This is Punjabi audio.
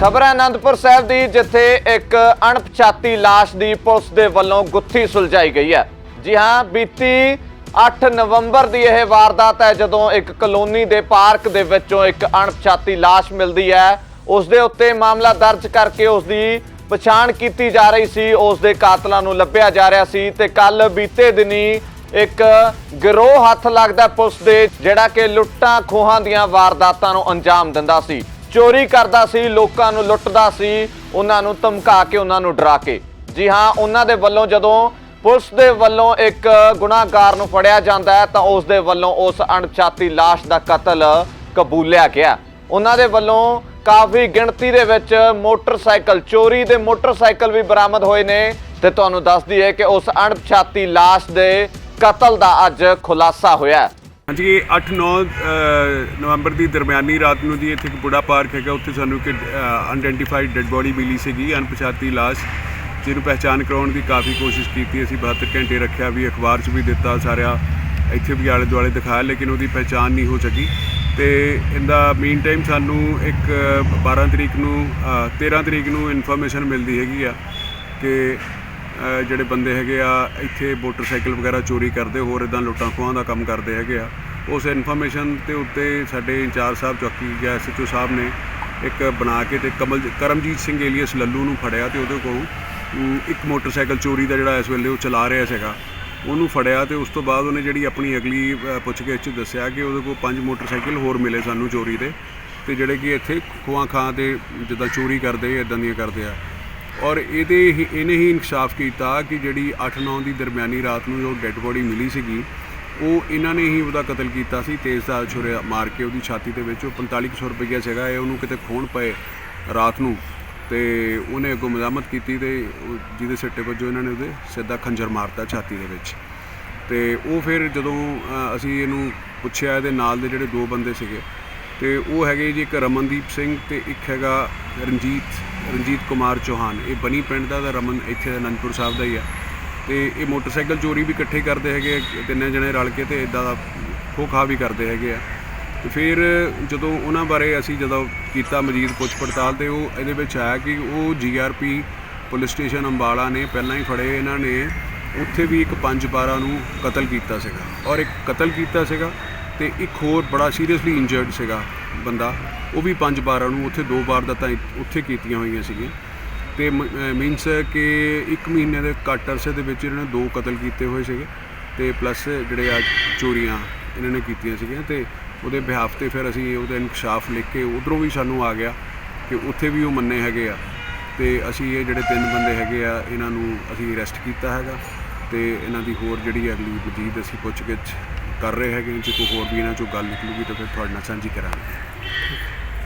ਖਬਰ ਹੈ ਅਨੰਦਪੁਰ ਸਾਹਿਬ ਦੀ, ਜਿੱਥੇ ਇੱਕ ਅਣਪਛਾਤੀ ਲਾਸ਼ ਦੀ ਪੁਲਿਸ ਦੇ ਵੱਲੋਂ ਗੁੱਥੀ ਸੁਲਝਾਈ ਗਈ ਹੈ। ਜੀ ਹਾਂ, ਬੀਤੀ 8 ਨਵੰਬਰ ਦੀ ਇਹ ਵਾਰਦਾਤ ਹੈ, ਜਦੋਂ ਇੱਕ ਕਲੋਨੀ ਦੇ ਪਾਰਕ ਦੇ ਵਿੱਚੋਂ ਇੱਕ ਅਣਪਛਾਤੀ ਲਾਸ਼ ਮਿਲਦੀ ਹੈ। ਉਸ ਦੇ ਉੱਤੇ ਮਾਮਲਾ ਦਰਜ ਕਰਕੇ ਉਸ ਦੀ ਪਛਾਣ ਕੀਤੀ ਜਾ ਰਹੀ ਸੀ, ਉਸ ਦੇ ਕਾਤਲਾਂ ਨੂੰ ਲੱਭਿਆ ਜਾ ਰਿਹਾ ਸੀ ਤੇ ਕੱਲ ਬੀਤੇ ਦਿਨੀ ਇੱਕ ਗਿਰੋਹ ਹੱਥ ਲੱਗਦਾ ਪੁਲਿਸ ਦੇ, ਜਿਹੜਾ ਕਿ ਲੁੱਟਾਂ ਖੋਹਾਂ ਦੀਆਂ ਵਾਰਦਾਤਾਂ ਨੂੰ ਅੰਜਾਮ ਦਿੰਦਾ ਸੀ। ਚੋਰੀ ਕਰਦਾ ਸੀ, ਲੋਕਾਂ ਨੂੰ ਲੁੱਟਦਾ ਸੀ, ਉਹਨਾਂ ਨੂੰ ਧਮਕਾ ਕੇ, ਉਹਨਾਂ ਨੂੰ ਡਰਾ ਕੇ। ਜੀ ਹਾਂ, ਉਹਨਾਂ ਦੇ ਵੱਲੋਂ ਜਦੋਂ ਪੁਲਿਸ ਦੇ ਵੱਲੋਂ ਇੱਕ ਗੁਨਾਹਗਾਰ ਨੂੰ ਫੜਿਆ ਜਾਂਦਾ ਹੈ, ਤਾਂ ਉਸ ਦੇ ਵੱਲੋਂ ਉਸ ਅਣਪਛਾਤੀ ਲਾਸ਼ ਦਾ ਕਤਲ ਕਬੂਲਿਆ ਗਿਆ। ਉਹਨਾਂ ਦੇ ਵੱਲੋਂ ਕਾਫੀ ਗਿਣਤੀ ਦੇ ਵਿੱਚ ਮੋਟਰਸਾਈਕਲ, ਚੋਰੀ ਦੇ ਮੋਟਰਸਾਈਕਲ ਵੀ ਬਰਾਮਦ ਹੋਏ ਨੇ। ਤੇ ਤੁਹਾਨੂੰ ਦੱਸਦੀ ਹੈ ਕਿ ਉਸ ਅਣਪਛਾਤੀ ਲਾਸ਼ ਦੇ ਕਤਲ ਦਾ ਅੱਜ ਖੁਲਾਸਾ ਹੋਇਆ ਹਾਂਜੀ ਇਹ 8-9 ਨਵੰਬਰ ਦੀ ਦਰਮਿਆਨੀ ਰਾਤ ਨੂੰ ਜੀ ਇੱਥੇ ਇੱਕ ਬੁੜਾ ਪਾਰਕ ਹੈਗਾ ਉੱਥੇ ਸਾਨੂੰ ਇੱਕ ਅਨਡੈਂਟੀਫਾਈਡ ਡੈੱਡ ਬੋਡੀ ਮਿਲੀ ਸੀਗੀ ਅਣਪਛਾਤੀ ਲਾਸ਼ ਜਿਹਨੂੰ ਪਹਿਚਾਨ ਕਰਾਉਣ ਦੀ ਕਾਫੀ ਕੋਸ਼ਿਸ਼ ਕੀਤੀ ਅਸੀਂ 72 ਘੰਟੇ ਰੱਖਿਆ ਵੀ ਅਖਬਾਰ 'ਚ ਵੀ ਦਿੱਤਾ ਸਾਰਿਆ ਇੱਥੇ ਵੀ ਆਲੇ ਦੁਆਲੇ ਦਿਖਾਇਆ ਲੇਕਿਨ ਉਹਦੀ ਪਹਿਚਾਨ ਨਹੀਂ ਹੋ ਸਕੀ। ਤੇ ਇਹਦਾ ਮੀਨ ਟਾਈਮ ਸਾਨੂੰ ਇੱਕ 12 ਤਰੀਕ ਨੂੰ ਅ, 13 ਤਰੀਕ ਨੂੰ ਇਨਫੋਰਮੇਸ਼ਨ ਮਿਲਦੀ ਹੈਗੀ ਆ ਕਿ ਜਿਹੜੇ ਬੰਦੇ ਹੈਗੇ ਆ, ਇੱਥੇ ਮੋਟਰਸਾਈਕਲ ਵਗੈਰਾ ਚੋਰੀ ਕਰਦੇ, ਹੋਰ ਇਦਾਂ ਲੁੱਟਾਂ ਖੋਹਾਂ ਦਾ ਕੰਮ ਕਰਦੇ ਹੈਗੇ ਆ। ਉਸ ਇਨਫੋਰਮੇਸ਼ਨ ਤੇ ਉੱਤੇ ਸਾਡੇ ਇੰਚਾਰਜ ਸਾਹਿਬ ਚੌਕੀ ਜਾਂ ਐਸਐਚਓ ਸਾਹਿਬ ਨੇ ਇੱਕ ਬਣਾ ਕੇ ਤੇ ਕਮਲ, ਕਰਮਜੀਤ ਸਿੰਘ ਏਲੀਅਸ ਲੱਲੂ ਨੂੰ ਫੜਿਆ ਤੇ ਉਹਦੇ ਕੋਲ ਇੱਕ ਮੋਟਰਸਾਈਕਲ ਚੋਰੀ ਦਾ ਜਿਹੜਾ ਇਸ ਵੇਲੇ ਉਹ ਚਲਾ ਰਿਹਾ ਸੀਗਾ। ਉਹਨੂੰ ਫੜਿਆ ਤੇ ਉਸ ਤੋਂ ਬਾਅਦ ਉਹਨੇ ਜਿਹੜੀ ਆਪਣੀ ਅਗਲੀ ਪੁੱਛਗਿੱਛ 'ਚ ਦੱਸਿਆ ਕਿ ਉਹਦੇ ਕੋਲ ਪੰਜ ਮੋਟਰਸਾਈਕਲ ਹੋਰ ਮਿਲੇ ਸਾਨੂੰ ਚੋਰੀ ਦੇ। ਤੇ ਜਿਹੜੇ ਕਿ ਇੱਥੇ ਖੋਹਾਂ ਖਾਂ ਤੇ ਜਿੱਦਾਂ ਚੋਰੀ ਕਰਦੇ ਇਦਾਂ ਦੀਆਂ ਕਰਦੇ ਆ। ਔਰ ਇਹਦੇ ਹੀ ਇਹਨੇ ਹੀ ਇਨਕਸ਼ਾਫ ਕੀਤਾ ਕਿ ਜਿਹੜੀ 8-9 ਦੀ ਦਰਮਿਆਨੀ ਰਾਤ ਨੂੰ ਜੋ ਡੈੱਡ ਬੋਡੀ ਮਿਲੀ ਸੀਗੀ, ਉਹ ਇਹਨਾਂ ਨੇ ਹੀ ਉਹਦਾ ਕਤਲ ਕੀਤਾ ਸੀ ਤੇਜ਼ਧਾਰ ਛੁਰਾ ਮਾਰ ਕੇ ਉਹਦੀ ਛਾਤੀ ਦੇ ਵਿੱਚ, ਉਹ 4500 ਰੁਪਈਆ ਸੀਗਾ, ਇਹ ਉਹਨੂੰ ਕਿਤੇ ਖੋਣ ਪਏ ਰਾਤ ਨੂੰ ਤੇ ਉਹਨੇ ਅੱਗੋਂ ਮਜ਼ਾਮਤ ਕੀਤੀ ਤੇ ਜਿਹਦੇ ਸਿੱਟੇ ਵਜੋਂ ਇਹਨਾਂ ਨੇ ਉਹਦੇ ਸਿੱਧਾ ਖੰਜਰ ਮਾਰਤਾ ਛਾਤੀ ਦੇ ਵਿੱਚ। ਤੇ ਉਹ ਫਿਰ ਜਦੋਂ ਅਸੀਂ ਇਹਨੂੰ ਪੁੱਛਿਆ ਇਹਦੇ ਨਾਲ ਦੇ ਜਿਹੜੇ ਦੋ ਬੰਦੇ ਸੀਗੇ, ਤੇ ਉਹ ਹੈਗੇ ਜੀ ਇੱਕ ਰਮਨਦੀਪ ਸਿੰਘ ਤੇ ਇੱਕ ਹੈਗਾ ਰਣਜੀਤ ਰਣਜੀਤ ਕੁਮਾਰ ਚੌਹਾਨ, ਇਹ ਬਨੀ ਪਿੰਡ ਦਾ ਤੇ ਰਮਨ ਇੱਥੇ ਅਨੰਦਪੁਰ ਸਾਹਿਬ ਦਾ ਹੀ ਆ। ਤੇ ਇਹ ਮੋਟਰਸਾਈਕਲ ਚੋਰੀ ਵੀ ਇਕੱਠੇ ਕਰਦੇ ਹੈਗੇ ਤਿੰਨੇ ਜਣੇ ਰਲ ਕੇ ਤੇ ਇਦਾਂ ਦਾ ਖੋਹ ਖਾ ਵੀ ਕਰਦੇ ਹੈਗੇ ਆ। ਤੇ ਫਿਰ ਜਦੋਂ ਉਹਨਾਂ ਬਾਰੇ ਅਸੀਂ ਜਦੋਂ ਕੀਤਾ ਮਜੀਦ ਪੁੱਛ ਪੜਤਾਲ ਤੇ ਉਹ ਇਹਦੇ ਵਿੱਚ ਆਇਆ ਕਿ ਉਹ ਜੀਆਰਪੀ ਪੁਲਿਸ ਸਟੇਸ਼ਨ ਅੰਬਾਲਾ ਨੇ ਪਹਿਲਾਂ ਹੀ ਫੜੇ ਇਹਨਾਂ ਨੇ, ਉੱਥੇ ਵੀ ਇੱਕ ਪੰਜ ਬਾਰਾਂ ਨੂੰ ਕਤਲ ਕੀਤਾ ਸੀਗਾ। ਔਰ ਇੱਕ ਕਤਲ ਕੀਤਾ ਸੀਗਾ ਤੇ ਇੱਕ ਹੋਰ ਬੜਾ ਸੀਰੀਅਸਲੀ ਇੰਜਰਡ ਸੀਗਾ। ਬੰਦਾ, ਉਹ ਵੀ ਪੰਜ ਵਾਰਾਂ ਨੂੰ, ਉੱਥੇ ਦੋ ਵਾਰ ਦਾ ਤਾਂ ਉੱਥੇ ਕੀਤੀਆਂ ਹੋਈਆਂ ਸੀਗੀਆਂ। ਤੇ ਮੀਨਸ ਕਿ ਇੱਕ ਮਹੀਨੇ ਦੇ ਘੱਟ ਅਰਸੇ ਦੇ ਵਿੱਚ ਇਹਨਾਂ ਨੇ ਦੋ ਕਤਲ ਕੀਤੇ ਹੋਏ ਸੀਗੇ। ਤੇ ਪਲੱਸ ਜਿਹੜੇ ਆ ਚੋਰੀਆਂ ਇਹਨਾਂ ਨੇ ਕੀਤੀਆਂ ਸੀਗੀਆਂ ਤੇ ਉਹਦੇ ਬਿਹਾਫ ਤੇ ਫਿਰ ਅਸੀਂ ਉਹਦਾ ਇਨਕਸ਼ਾਫ ਲਿਖ ਕੇ ਉਧਰੋਂ ਵੀ ਸਾਨੂੰ ਆ ਗਿਆ ਕਿ ਉੱਥੇ ਵੀ ਉਹ ਮੰਨੇ ਹੈਗੇ ਆ। ਤੇ ਅਸੀਂ ਇਹ ਜਿਹੜੇ ਤਿੰਨ ਬੰਦੇ ਹੈਗੇ ਆ, ਇਹਨਾਂ ਨੂੰ ਅਸੀਂ ਅਰੈਸਟ ਕੀਤਾ ਹੈਗਾ। ਤੇ ਇਹਨਾਂ ਦੀ ਹੋਰ ਜਿਹੜੀ ਅਗਲੀ ਮਜੀਦ ਅਸੀਂ ਪੁੱਛਗਿੱਛ ਕਰ ਰਹੇ ਹੈਗੇ ਜੇ ਕੋਈ ਹੋਰ ਵੀ ਇਹਨਾਂ ਚੋਂ ਗੱਲ ਨਿਕਲੂਗੀ ਤਾਂ ਫਿਰ ਤੁਹਾਡੇ ਨਾਲ ਸਾਂਝੀ ਕਰਾਂਗੇ।